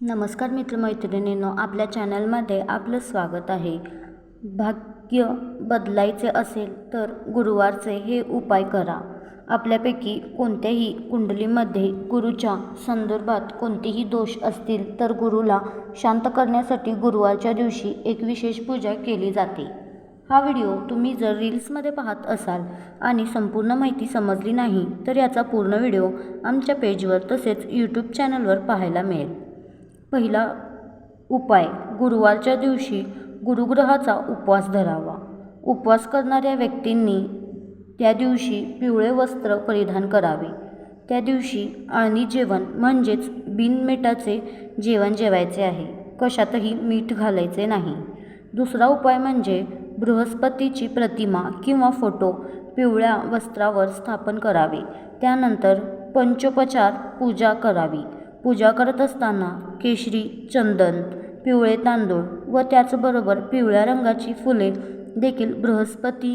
नमस्कार मित्रमैत्रिणींनो आपल्या चॅनलमध्ये आपलं स्वागत आहे. भाग्य बदलायचे असेल तर गुरुवारचे हे उपाय करा. आपल्यापैकी कोणत्याही कुंडलीमध्ये गुरुच्या संदर्भात कोणतेही दोष असतील तर गुरुला शांत करण्यासाठी गुरुवारच्या दिवशी एक विशेष पूजा केली जाते. हा व्हिडिओ तुम्ही जर रील्समध्ये पाहत असाल आणि संपूर्ण माहिती समजली नाही तर याचा पूर्ण व्हिडिओ आमच्या पेजवर तसेच यूट्यूब चॅनलवर पाहायला मिळेल. पहिला उपाय गुरुवारच्या दिवशी गुरुग्रहाचा उपवास धरावा. उपवास करणाऱ्या व्यक्तींनी त्या दिवशी पिवळे वस्त्र परिधान करावे. त्या दिवशी आणि जेवण म्हणजेच बिनमेटाचे जेवण जेवायचे आहे. कशातही मीठ घालायचे नाही. दुसरा उपाय म्हणजे बृहस्पतीची प्रतिमा किंवा फोटो पिवळ्या वस्त्रावर स्थापन करावे. त्यानंतर पंचोपचार पूजा करावी. पूजा करत असताना केशरी चंदन पिवळे तांदूळ व त्याचबरोबर पिवळ्या रंगाची फुले देखील बृहस्पती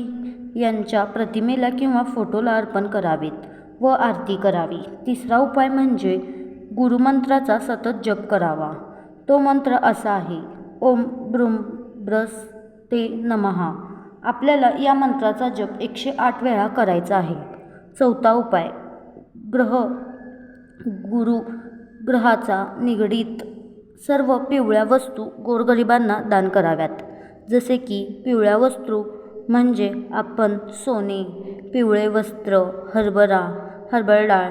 यांच्या प्रतिमेला किंवा फोटोला अर्पण करावेत व आरती करावी. तिसरा उपाय म्हणजे गुरुमंत्राचा सतत जप करावा. तो मंत्र असा आहे ओम ब्रुम ब्रस ते नमहा आपल्याला या मंत्राचा जप एकशे आठ वेळा करायचा आहे. चौथा उपाय ग्रह गुरु ग्रहाचा निगडीत सर्व पिवळ्या वस्तू गोरगरिबांना दान कराव्यात. जसे की पिवळ्या वस्तू म्हणजे आपण सोने पिवळे वस्त्र हरभरा हरभरा डाळ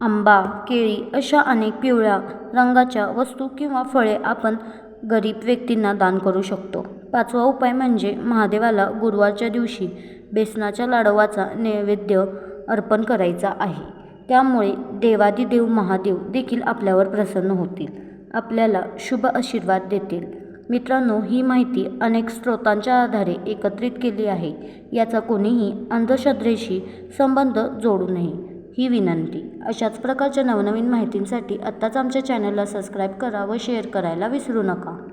आंबा केळी अशा अनेक पिवळ्या रंगाच्या वस्तू किंवा फळे आपण गरीब व्यक्तींना दान करू शकतो. पाचवा उपाय म्हणजे महादेवाला गुरुवारच्या दिवशी बेसनाच्या लाडवाचा नैवेद्य अर्पण करायचा आहे. त्यामुळे देवादिदेव महादेव देखील आपल्यावर प्रसन्न होतील. आपल्याला शुभ आशीर्वाद देतील. मित्रांनो ही माहिती अनेक स्रोतांच्या आधारे एकत्रित केली आहे. याचा कोणीही अंधश्रद्धेशी संबंध जोडू नये. ही विनंती. अशाच प्रकारच्या नवनवीन माहितींसाठी आत्ताच आमच्या चॅनलला सबस्क्राईब करा व शेअर करायला विसरू नका.